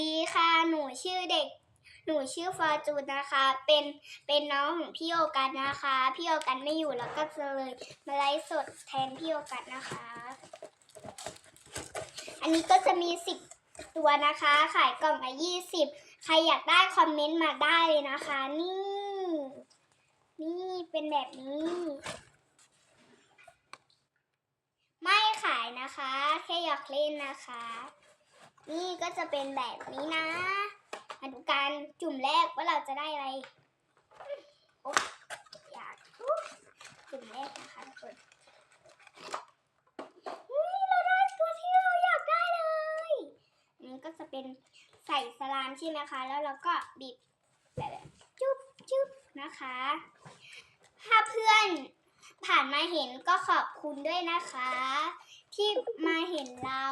ดีค่ะ หนูชื่อเด็ก หนูชื่อฟอร์จูนนะคะ เป็นเป็นน้องของพี่โอกันนะคะ พี่โอกันไม่อยู่แล้วก็จะเลยมาไลฟ์สดแทนพี่โอกันนะคะ อันนี้ก็จะมีสิบตัวนะคะ ขายกล่องละยี่สิบใครอยากได้คอมเมนต์มาได้เลยนะคะ นี่ นี่เป็นแบบนี้ ไม่ขายนะคะ แค่อยากเล่นนะคะ นี่ก็จะเป็นแบบนี้นะมาดูกันจุ่มแรกว่าเราจะได้อะไรโอ๊อยากจุ่มแรกนะคะทุกคนอุ้ยเราได้ตัวที่เราอยากได้เลยนนี้ก็จะเป็นใส่สลามใช่ไหมคะ แล้วเราก็บีบแบบจุ๊บจุ๊บนะคะ ถ้าเพื่อนผ่านมาเห็นก็ขอบคุณด้วยนะคะ ที่มาเห็นเรา